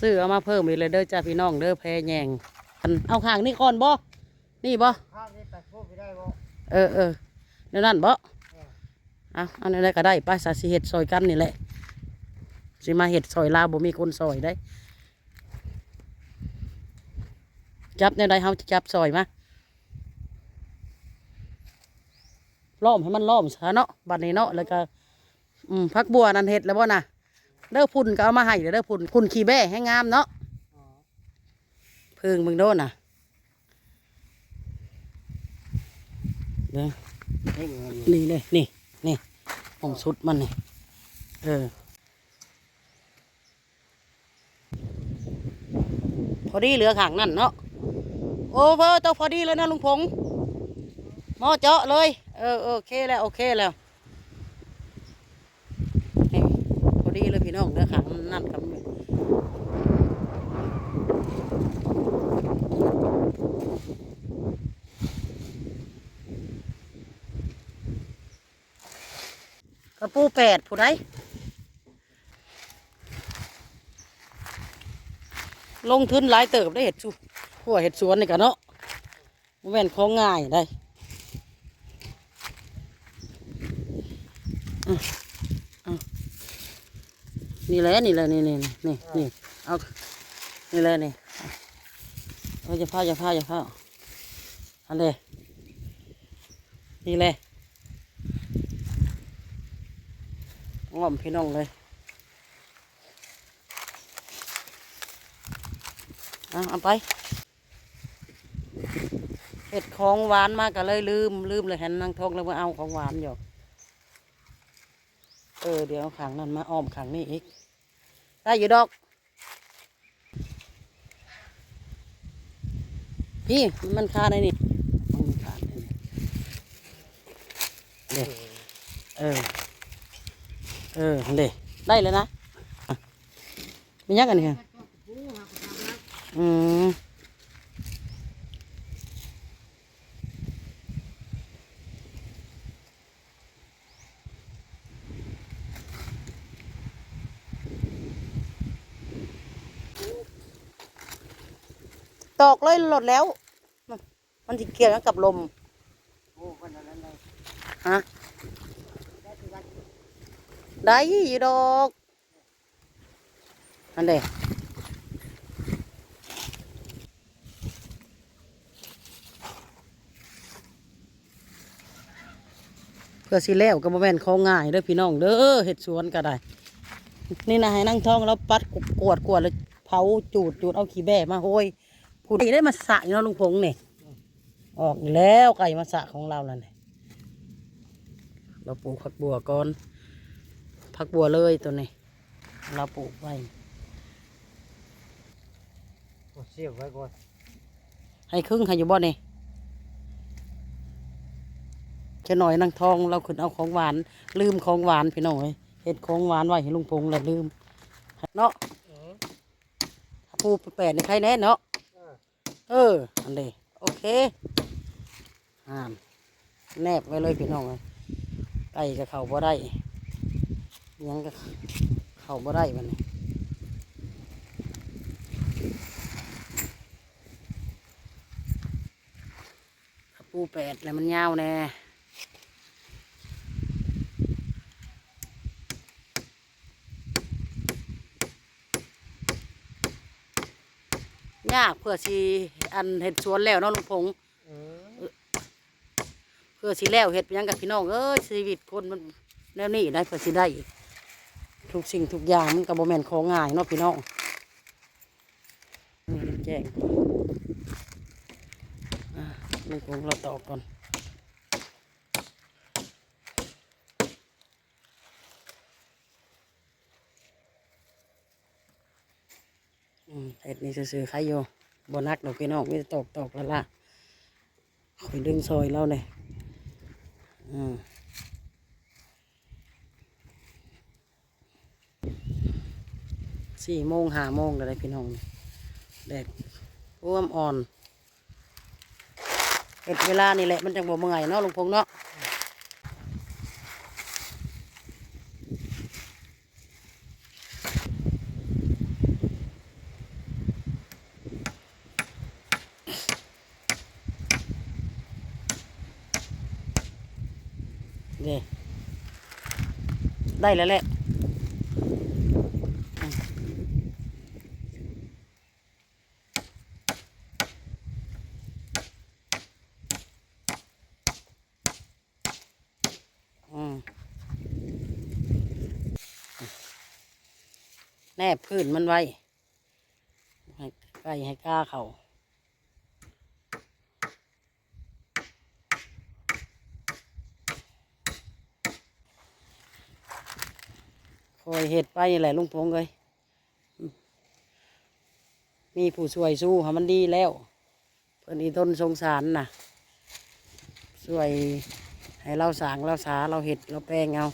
ซื้อเอามาเพิ่มอีกเลยเด้อจ้าพี่น้องเด้อแพแยงอันเอาข้างนี่ก่อนบ่นี่บ่ข้างนี้ไปพูดไปได้บ่เออเออเดี๋ยวนั้นบ่เอาอันนี้ได้ก็ได้ไป้าสาสิเห็ดซอยกันนี่แหละสิมาเห็ดซอยลาวบ่มีคนซอยได้ จับในใดเฮาจะจับซอยมาล้อมให้มันล้อมซะเนาะบัดนี้เนาะแล้วก็อืมพักบัวนั่นเห็ดแล้วบ่น่ะ เด้อพุ่นก็เอามาให้เด้อเด้อพุ่นพุ่นขี้แบ้ให้งามเนาะเพึ่งมึงโดนน่ะเด้อนี่เลยนี่นี่ผมสุดมันนี่เออพอดีเหลือขังนั่นเนาะโอ้เพอตัวพอดีเลยนะลุงพงษ์หมอเจาะเลย เออโอเคแล้ว โอเคแล้วนี่พอดีเลยพี่น้องเหลือขังนั่นกับ กระปูแปดผู้ใดลงทุนหลายเติบได้เห็ดชูหัวเห็ดสวนนี่กันเนาะแม่นของง่ายได้นี่แหละนี่แหละนี่นี่นี่นี่เอานี่แหละนี่เอาจะพาจะพาจะพาอันเดนี่แหละ งอมพี่น้องเลยเอาเอาไปเห็ดของหวานมากก็เลยลืมลืมเลยเห็นนางทองเลยว่าเอาของหวานอยู่เออเดี๋ยวเอาขังนั้นมาอ้อมขังนี่อีกได้อยู่ดอก พี่มันคาได้นี่มันคาได้นี่เด็เออ เออเด็ได้เลยนะอะมียักกันนี่ค่ะอืมตอกเลยหลดแล้ว มันจะเกี่ยวกับลม โอ้คนนั้นเลยฮะ ได้อยู่ดอกอันเดเพื่อสิแล้วก็บ่แม่นของ่ายเด้อพี่น้องเด้อเห็ดสวนก็ได้ นี่นะให้นั่งท้องแล้วปัดกวดกวดแล้วเผาจูดจูดเอาขี้แบ่มาโหยผูดได้มาสะอยู่เนาะลุงพงษ์นี่ออกอีกแล้วไก่มาสะของเราแล้วนี่เราปลูกผักบัวก่อน ผักบัวเลยตัวนี้ เราปลูกไว้โอ้เสียบไว้ก่อนให้ครึ่งให้อยู่บ่นี่จะหน่อยนางทองเราขึ้นเอาของหวาน ลืมของหวานพี่น้องเอ้ยเห็ดของหวานไว้ให้ลุงพงษ์แล้วลืมเนาะเออปูแปดในใครแน่เนาะเออเอออันเดโอเคอ่านแนบไว้เลยพี่น้องเอ้ยไก่ก็เข้าบ่ได้อิห ยังก็เข้าบ่ได้มันนี่ปูแปดแล้วมันยาวแน่ยากเพื่อสิอันเห็ดสวนแล้วเนาะลุงพงษ์เพื่อสิแล้วเห็ดยังกับพี่น้องเอ้ยชีวิตคนมันแนวนี้ได้เพื่อสิได้อีก ทุกสิ่งทุกอย่างมันกับโมแมนของง่ายเนาะพี่น้องนี่แจ้งอะลุงคงเราตอกก่อนเห็ดนี่ซื้อๆใครอยู่บนักดอกพี่น้องไมแต่ตอกตอกแล้วล่ะคอยดึงซอยเราเลยอืม สี่โมงห้าโมงอะไรพี่น้องแดดร่วมอ่อนเห็ดเวลานี่แหละมันจังบ่เมื่อยเนาะลุงพงเนาะได้แล้วแหละ แนบพื้นมันไว้ ให้ไก่ให้กล้าเขาคอยเห็ดไปแหละลุงพงเลยมีผู้ช่วยสู้ให้มันดีแล้ว เพื่อนอีต้นสงสารน่ะช่วยให้เราสางเราสาเราเห็ดเราแปลงเอา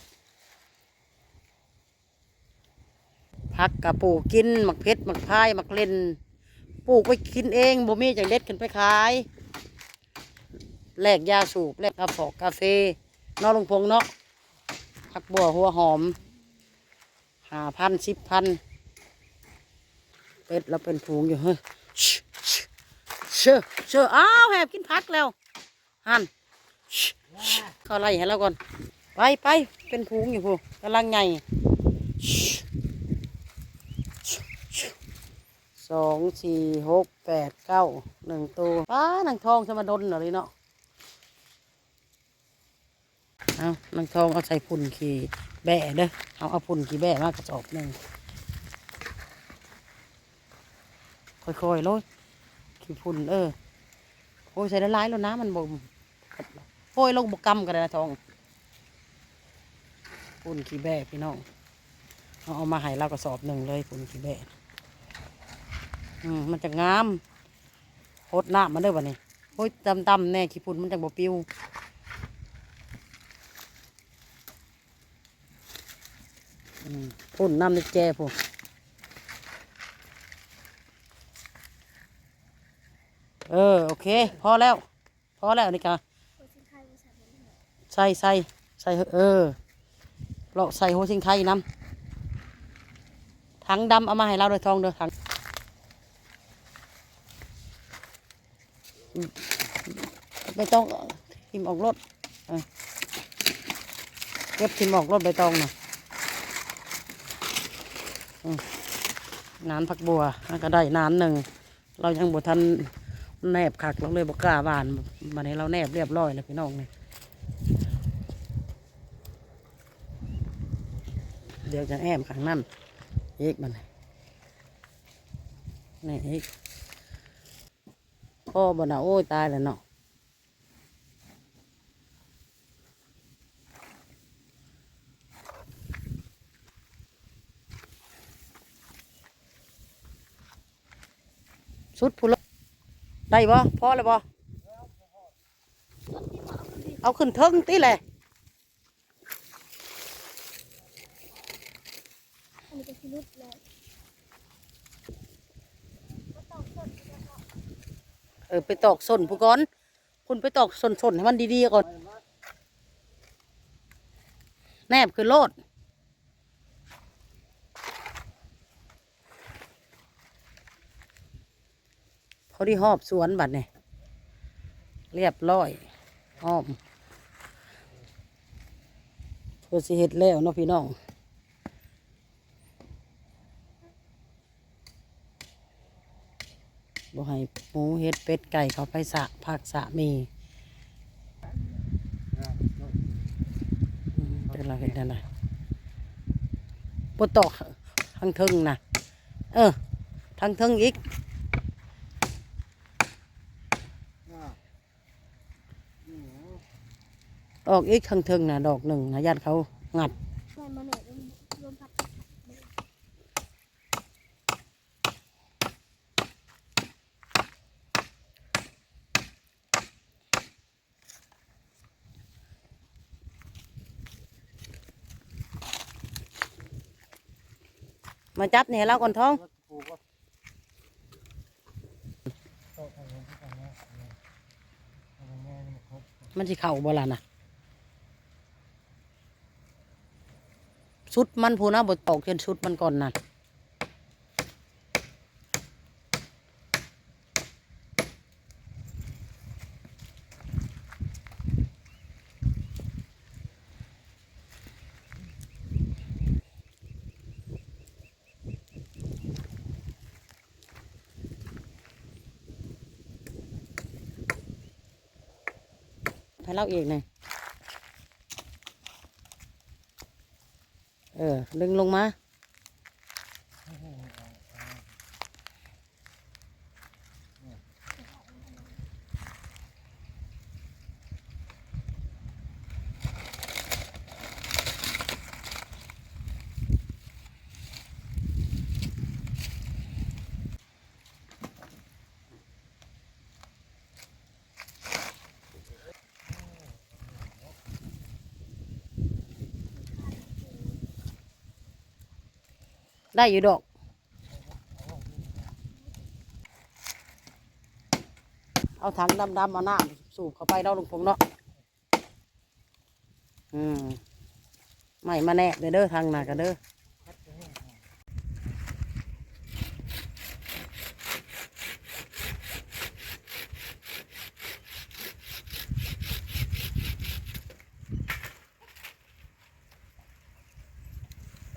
พักกับปลูกกินหมักเพชรหมักพายหมักเล่นปลูกไปกินเองบ่มีจังเด็ดขึ้นไปขายแลกยาสูบแลกกาแฟกาแฟเนอลงพงเนาะผักบัวหัวหอมหาพันสิบพันเป็ดเราเป็นผูงอยู่เฮ้ยเชื่อเชื่ออ้าวแหบกินพักแล้วหันเข้าไล่ให้เราก่อนไปไปเป็นผูงอยู่พูกำลังไง สองสี่หกแปดเก้าหนึ่งตัวป้านางทองจะมาดนหรอเลยเนาะเอานางทองเอาใส่พุ่นขี่แบะเด้อเอาเอาพุ่นขี่แบะมากระสอบหนึ่งค่อยๆโลดขี่พุ่นเออโอ้ยใส่ละลายแล้วนะมันบ่มโอ้ยลงบกกำกันนะทองพุ่นขี่แบะพี่น้องเอาเอามาให้เรากระสอบหนึ่งเลยพุ่นขี่แบะ อืมมันจะงามโคตรน้ำมันเด้อวะนี่โอ้ยดำดำๆแน่ขี้ฝุ่นมันจะบ่ปิวอุ่นน้ำในแจพวกเออ โอเค พอแล้ว พอแล้วนี่กะใส่ใส่ใส่เออเราใส่หัวชิงไทยน้ำถังดำเอามาให้เราโดยทองเด้อถัง ไม่ต้องทิมออกรถเอาเก็บทิมออกรถใบตองนะอืมนานผักบัวก็ได้นานหนึ่ง เรายังบทันแนบขักเราเลยบกล้าบานวันนี้เราแนบเรียบร้อยแล้วพี่น้องนี่เดี๋ยวจะแอมขังนั่นอีกมันนี่อีก พ่อบ่นะโอ้ยตายแล้วเนาะสุดผู้ลได้บ่พอแล้วบ่เอาขึ้นเทิงตีแหละอันนี้ก็คือรุดแล้ว ออไปตอกส้นผู้ก่อน คุณไปตอกส้นส้นให้มันดีๆก่อน แนบคือโลดพอดีหอบสวนบัดเนี่ยเรียบร้อยหอมเพื่อสิเฮ็ดแล้วเนาะพี่น้อง บ่ให้หมูเฮ็ดเป็ดไก่เขาไปสะผักสะมีเป็นเราเห็นได้ไหมปตอกทางทึงนะเออทางทึงอีกออกอีกทางทึงนะดอกหนึ่งนะญาติเขางัด แม่มาหน่อยรวมรวมพัด มาจับเนี่ยเราก่อนท้องมันสิเข่าบ่ล่ะนะชุดมันพูนะบดตอกจนชุดมันก่อนน่ะ เราเองหน่อยเออ ดึงลงมา ได้อยู่ดอกเอาถังดำๆเอาน้ำสูบเข้าไปเราะลุงพงเนาะอืมไม่มาแนบเด้อเด้อทางหน้ากันเด้อ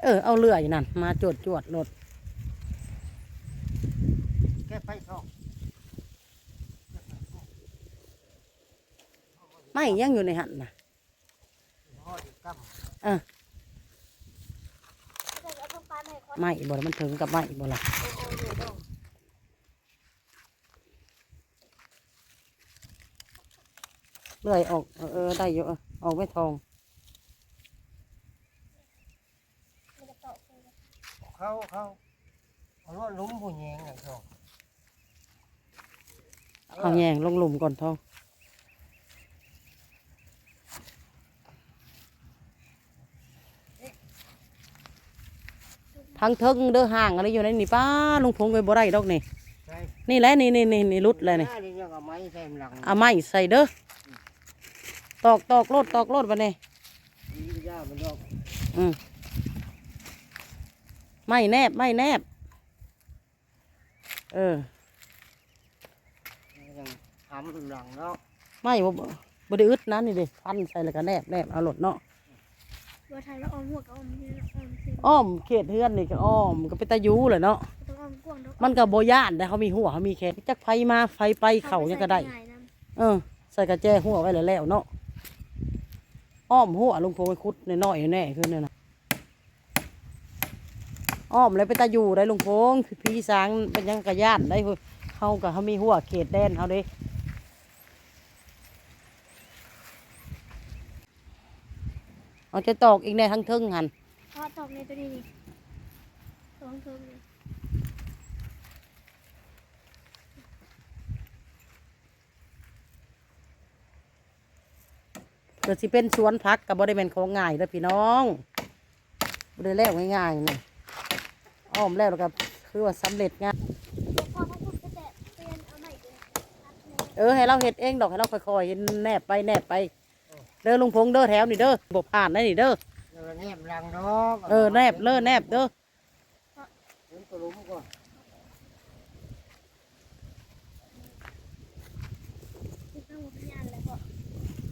เออเอาเรืออยู่นั่นมาจวดจวดรถแค่ไฟทองไม่ยังอยู่ในหันนะห่อดีกั้มแต่เอาต้องการให้คนไม่บ่ล่ะมันถึงกับไม่บ่ละโอ้โหเดี๋ยวดอกเลื่อยออกเออเออได้อยู่เออออกไม่ทอง มันจะตอกเลย เขาเขาเอาว่าลุ้มผู้หญิงไงทองเอาแยงลงหลุมก่อนทองทางเทิงเด้อห่างอะไรอยู่ในนี่ป้าลุงพงไปบ่ได้ดอกนี่ใช่นี่แหละนี่นี่นี่นี่รุดเลยนี่หานี่ยังเอาไม้ใส่หลังเอาไม้ใส่เด้อตอกตอกโลดตอกโลดไปนี่นี่ยามันดอกอืม ไม่แนบไม่แนบ เออยังทำหลังเนาะไม่บ่บ่ได้อึดนะนี่เด้พันใส่แล้วก็แนบแนบเอาโลดเนาะบัวไทยแล้วออมหัวกับออมนี่ออมซิงอ้อมเขตเฮือนนี่ก็อ้อมก็เป็นตายูเลยเนาะต้องออมกว้างดอกมันก็บ่ย่านแต่เขามีหัวเขามีแขนจักไฟมาไฟไปเข่ายังก็ได้ เออ ใส่กระแจหัวไว้แล้วแล้วเนาะอ้อมหัวลุงโพไปคุดน้อยๆแน่ขึ้นเนี่ยนะ อ้อมเลยไปตาอยู่ได้ลุงพงพี่สางเป็นหยังกระย่านได้เพิ่นเขากับเขามีหัวเขตแดนเขาเด้เอาจะตอกอีกในทั้งเทึงหันเพราะตอกในตัวนี้นี่ตองเทิงเลยเกิดสิเป็นสวนพักกับบ่ได้เป็นของง่ายเด้อพี่น้องบ่ได้แล้วง่ายๆนี่ อ้อมแล้วแล้วก็คือว่าสำเร็จงานหลวงพ่อเขาพูดก็แต่เปลี่ยนเอาใหม่เลยครับแม่เออให้เราเห็ดเองดอกให้เราค่อยๆเห็นแนบไปแนบไป เด้อลุงพงเด้อแถวนี่เด้อบ่ผ่านได้นี่เด้อแล้วแนบหลังดอกเออแนบเด้อแนบเด้อ เห็นตัวลุ้มก่อน ที่ต้องพยานแล้วก็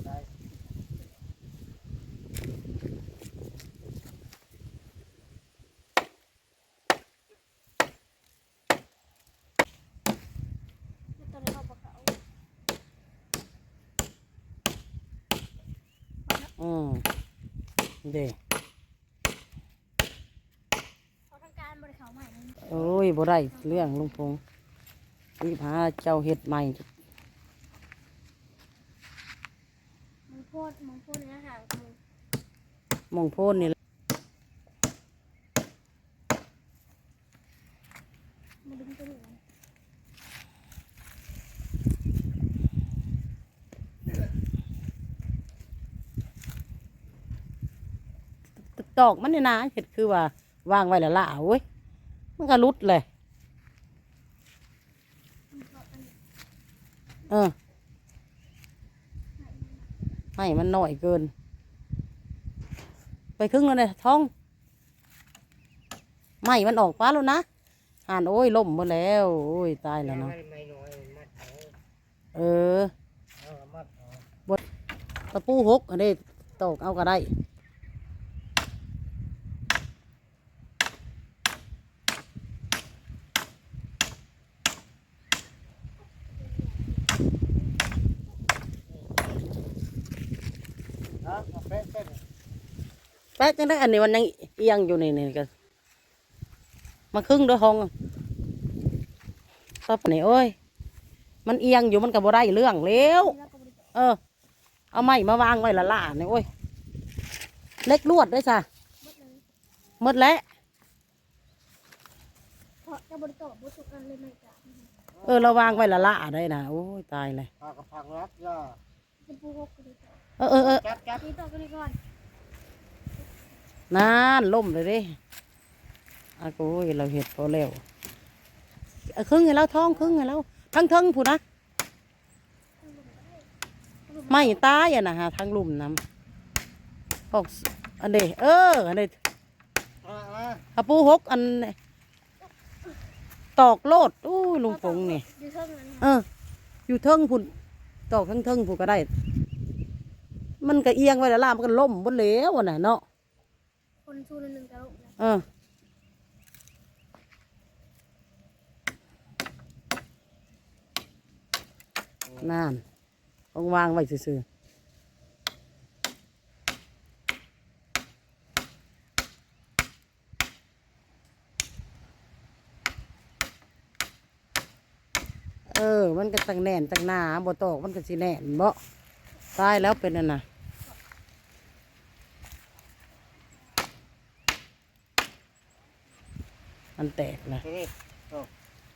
ได้ ไม่ต้องเอาปากเขา อืมเด้เขาทำการบริเขาใหม่นั่นโอ้ยบ่ได้เรื่องลุงพงรีบหาเจ้าเห็ดใหม่ มึงโพดมึงโพดเนื้อหามึงหมองโพนนี่แหละ มึงดึงตัวหนึ่ง ตอกมันนี่นะเห็ดคือว่าวางไว้และละเว้ยมันก็รุดเลยเอออให้มันหน่อยเกิน ไปครึ่งแล้วเนี่ยท้องไม่มันออกป้าแล้วนะห่านโอ้ยล่มหมดแล้ว โอ้ยตายแล้วเนาะไม่น้อมัดเอออเอามัดตะปูหกอันนี้ตอกเอาก็ได้ แป๊ะจังได้อันนี้มันยังเอียงอยู่นี่นี่ก็มาครึ่งด้วยห้องตบนี่โอ้ย มันเอียงอยู่มันก็บ่ได้เรื่องแล้วแล้วเออ เอาไม้มาวางไว้ละล่านี่ยโอ้ย เล็กลวดด้วยจ้ะหมดเลยหมดแล้วเลยเออเราวางไว้ละล่าได้นะโอ้ยตายเลยพากระพังรัดย่า เป็นปูหกกันเลยจ้ะเออเออเออจับจับตีต่อกันเลยก่อนนานล่มเลยเดิอากูยเราเห็ดพอแล้วเอาครึ่งให้เราท้องครึ่งให้เราทั้งทั้งผู้นะไม่ตายอะนะฮะทั้งลุ่มน้ำพอกอันเดเอออันเดอ่าอ่าอาปูหกอันตอกโลดอู้ลุงปงนี่ดูเท่านั้นเออ อยู่เทิงพุ่นตอกทั้งเทิงผู้ก็ได้ มันก็เอียงไว้แล้วล่ามนก็ล่มบนเหลวอะน่ะเนาะคนชูนหนึ่งกระโหลกนะเออนั่นต้องวางไว้ซื่อๆเออ มันก็ตั้งแน่นตั้งหนาบ่ตอกมันก็สิแน่นบ่ตายแล้วเป็นอันน่ะ มันแตกนะเฮ้ย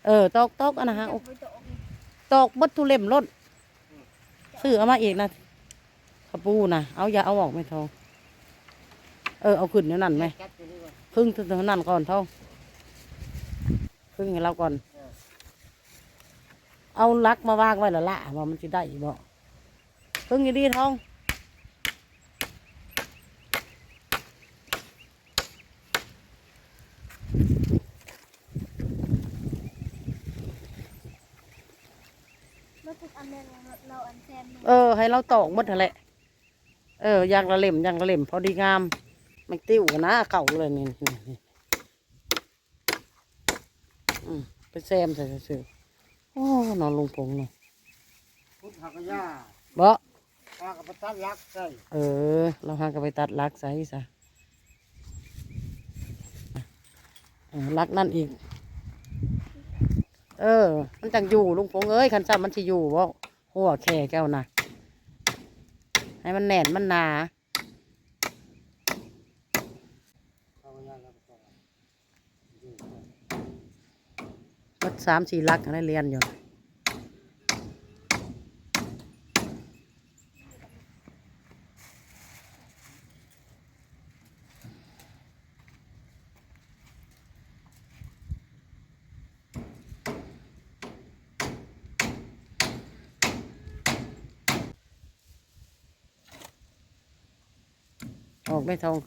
เออตอกตอกอันนะฮะบริจาคตอกบัตทุเล่มรถซื้อเอามาอีกนะขปูนะเอาอย่าเอาออกไม่ทองเออเอาขึ้นเดี๋ยวนั้นไหมจับอยู่นี่ก่อนครึ่งเท่านั้นก่อนทองครึ่งให้เราก่อน เอาลักมาวางไว้และละว่ามันจะได้บ่ครึ่งอยู่ดีทอง รถทุกอันเลยเรา อันแซมเออ ให้เราตอกหมดนั่นแหละ เอออยางละเล่มอยางละเล่มพอดีงามไม่ติ้วนะเก่าเลยนี่นี่นี่อืมไปแซมใส่ซื่อๆโอ้นอนลุงพงเนาะพุทธากย่าบ่พากระปตัดรักใส่เออ เราหากันไปตัดลักใส่ซะเออลักนั่นอีก เออ มันจังอยู่ลุงพงเอ้ยคันซ้ำมันสิอยู่บ่ หัวแข่แก้วนะให้มันแน่นมันหนาวัดสามสี่ลักได้เรียนอยู่ ออกไม่ทอง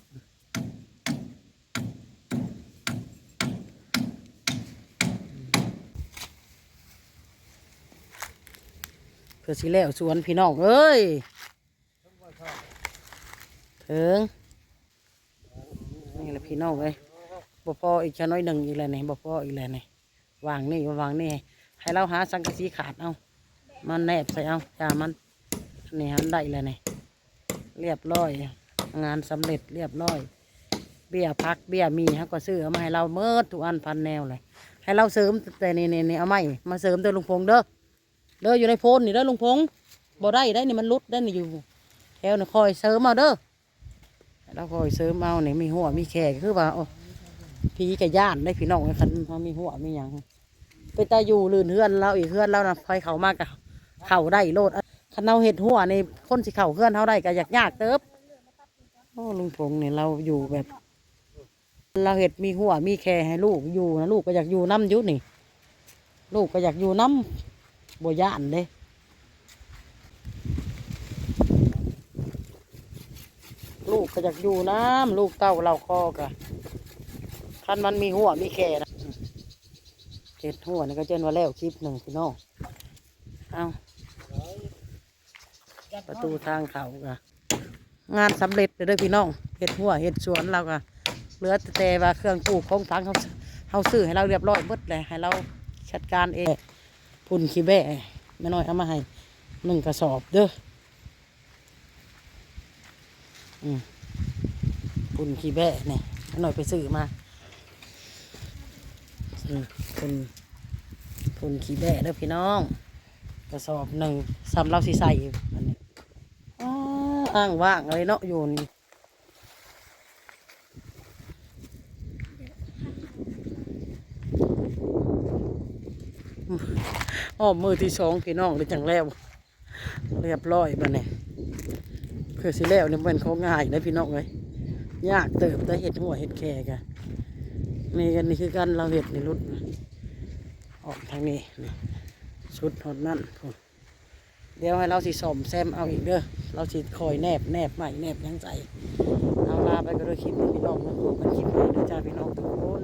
เพื่อสิแล้วสวนพี่น้องเอ้ยถึงนี่แหละพี่น้องเอ้ยบ่พออีกจะน้อยหนึ่งอีกแล้วนี่บ่พออีกแล้วนี่วางนี่วางนี่ให้เราหาสังกะสีขาดเอามันแนบใส่เอาอย่ามันนี่หันได้แล้วนี่เรียบร้อย งานสำเร็จเรียบร้อย เบี้ยพักเบี้ยมีฮะก็ซื้อเอามาให้เราเมิดทุกอันพันแนวเลยให้เราเสริมแต่นี่นี่นี่เอาไม้มาเสริมเด้อลุงพงษ์เด้อเด้ออยู่ในโพนนี่เด้อลุงพงษ์บ่ได้ได้นี่มันรุดได้นี่อยู่แถวนี่คอยเสริมเอาเด้อให้เราคอยเสริมเอาเนี่ยมีหัวมีแขกคือว่าโอ้ผีกับย่านได้พี่น้องไอ้คันเขามีหัวมีหยังไปตาอยู่ลื่นเฮือนเราอีกเฮือนเรานะไฟเขามากกะเข่าได้โลดคันเราเห็ดหัวในคนสิเข่าเฮือนเขาได้ก็อยากยากเติบ อ้ลุงพงษ์เนี่ยเราอยู่แบบ เราเห็ดมีหัวมีแคให้ลูกอยู่นะลูกก็อยากอยู่น้ำยุนี่ ลูกก็อยากอยู่น้ำบัย่านเด้ลูกก็อยากอยู่น้ำลูกเต้าเราคอกะคันมันมีหัวมีแคนะเห็ดหัวนี่ก็เจนว่าแล้วคลิปหนึ่งพี่น้องเอาประตูทางเขากะ งานสำเร็จเลยด้อพี่น้องเห็ดหัวเห็ดสวนเราก็เหลือแต่ว่าเครื่องปลูกของทางเขาเขาซื้อให้เราเรียบร้อยหมดเลยให้เราจัดการเองพุ่นขี้แบ่ไม่น้อยเอามาให้หนึ่งกระสอบเด้อปุ่นขี้แบะนี่อันหน่อยไปซื้อมาปุ่นปุ่นขี้แบะเด้อพี่น้อง กระสอบหนึ่งสำเราสิใส่อันนี้ อ้างว่างอะไรเนาะอยู่นี่อ้อมมือที่สองพี่น้องเลยจังแล้ว เรียบร้อยมาเนี่ยคือสิแล้วเนี่ยมันเขาง่ายนะพี่น้องเลยยากเติบได้เห็ดหัวเห็ดแค่กันนี่กันนี่คือกันเราเห็ดในรุดออกทางนี้นี่ชุดหดนั่นพุ่น เดี๋ยวให้เราสิสมแซมเอาอีกเด้อเราสิคอยแนบแนบใหม่แนบยังใจเอาลาไปก็ด้วยคลิปนี้พี่น้องนะพบกันคลิปนี้นะจ้าพี่น้องทุกคน